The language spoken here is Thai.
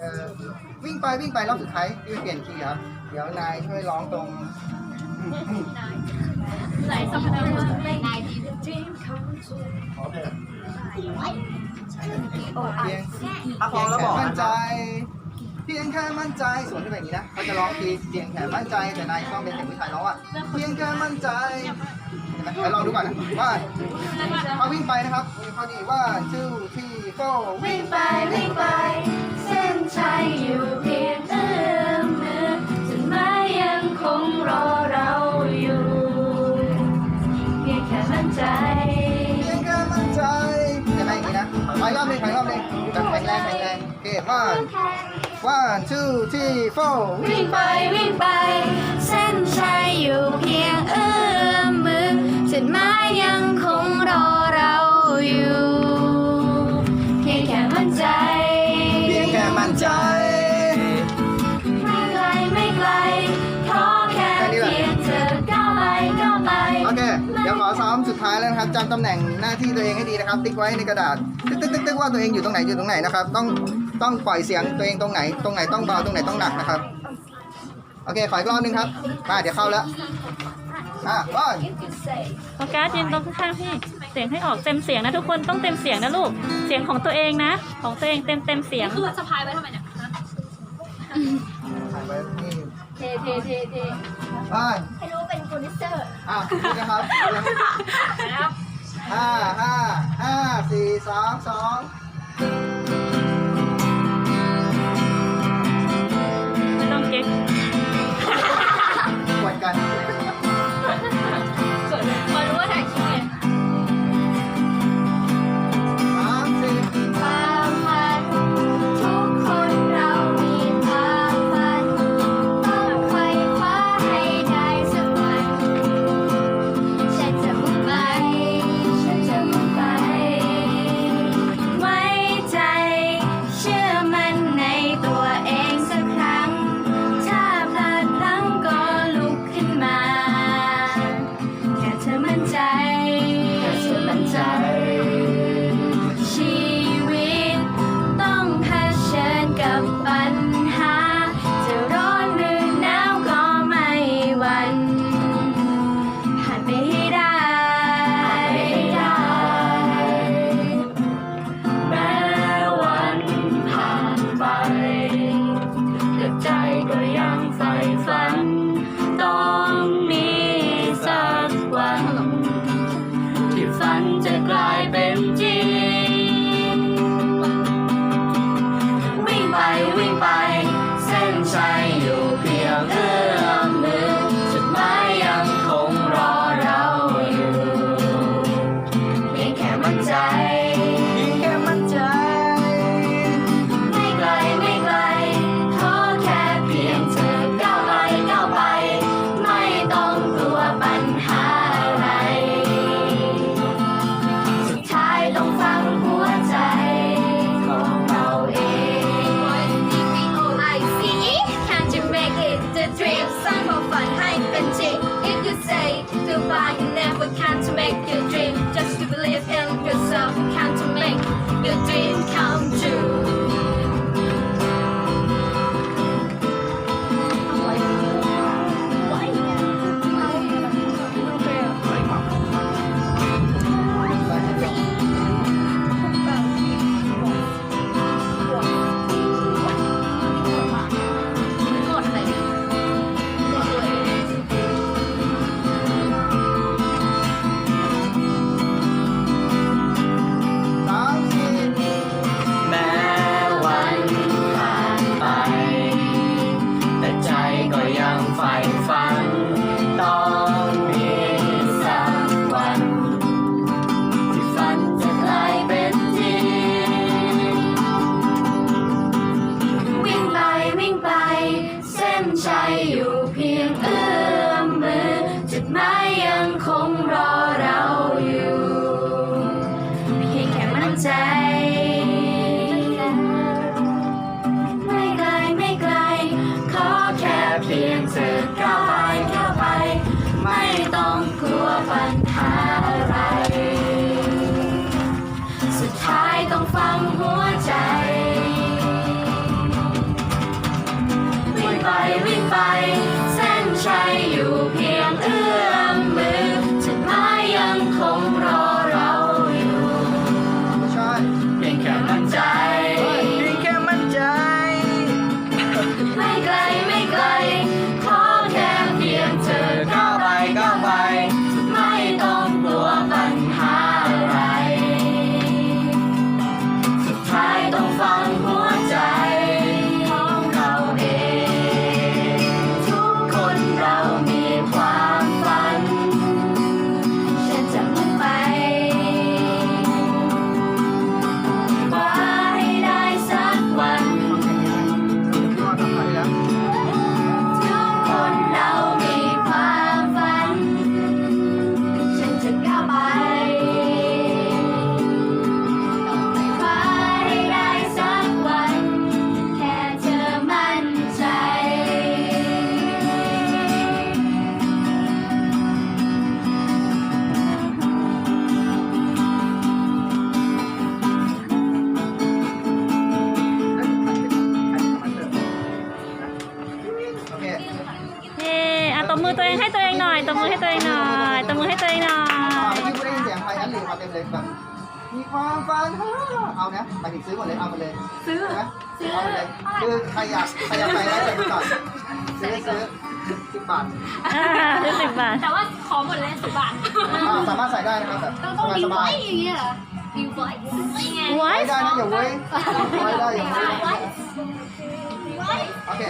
เอ่อวิ่งไปวิ่งไปรอบสุดท้ายพี่ไปเปลี่ยนคีย์ครับเดี๋ยวนายช่วยร้องตรง ไหลสักพักไม่นายดีเพียงถ้าพร้อมแล้วบอกมั่นนะคใจรับเพียงแค่มั่นใจส่วนที่เป็นอย่างนี้นะเขาจะร้องทีเพียงแค่มั่นใจแต่นายต้องเป็นเสียงผู้ชายร้องอะเพียงแค่มั่นใจเห็นไหมเดี๋ยวลองดูก่อนนะว่าเขาวิ่งไปนะครับมีข้อดีว่าชื่อที่โฟวิ่งไปวิ่งไป มั่นใจเพียงแค่มั่นใจใช่ไหมอย่างนี้นะไปรอบหนึงไปรอบหนึงแบบแข็งแรงแข็งแรงโอเคว่าว่าชื่อที่โฟ วิ่งไปวิ่งไป เส้นชัยอยู่เพียง ดท้ายแล้วนะครับจำตำแหน่งหน้าที่ตัวเองให้ดีนะครับ ติ๊กไว้ในกระดาษติ๊กติ๊กติ๊กติ๊กว่าตัวเองอยู่ตรงไหนอยู่ตรงไหนนะครับ ต้องต้องปล่อยเสียงตัวเองตรงไหน ตรงไหนต้องเบาตรงไหนต้องหนักนะครับโอเคขออีกรอบหนึงครับมาเดี๋ยวเข้าแล้วอะว่าโฟกัสยืนตรงข้างๆพี่ เสียงให้ออกเต็มเสียงนะทุกคนต้องเต็มเสียงนะลูก เสียงของตัวเองนะ ของตัวเองเต็มเต็มๆเสียงคือสะพายไว้ทำไมเนี่ยถ่ายไว้นี่เทเทเทเทไปให้ รู้เป็นโปรดิวเซอร์ อะพูดนะครับนะครับห้าห้าห้าสี่สามสอง you เต็มเลยแบบมีความฝันเอานะไปถึงซื้อหมดเลยเอามาเลยซื้อนะเอามาเลยคือใครอยากใครอยากไปได้ใส่ไปก่อนซื้อซื้อสิบบาทอ่าซื้อสิบบาทแต่ว่าขอหมดเลยสิบบาทอ่าสามารถใส่ได้นะครับแบบต้องสต้องบายมีสบาไว้ยอย่างเงี้ยเหรอมีไว้นี่ไงไว้ไว้ได้นะอย่าเว้ยไว้ได้อย่าเว้ยไว้ไว้โอเค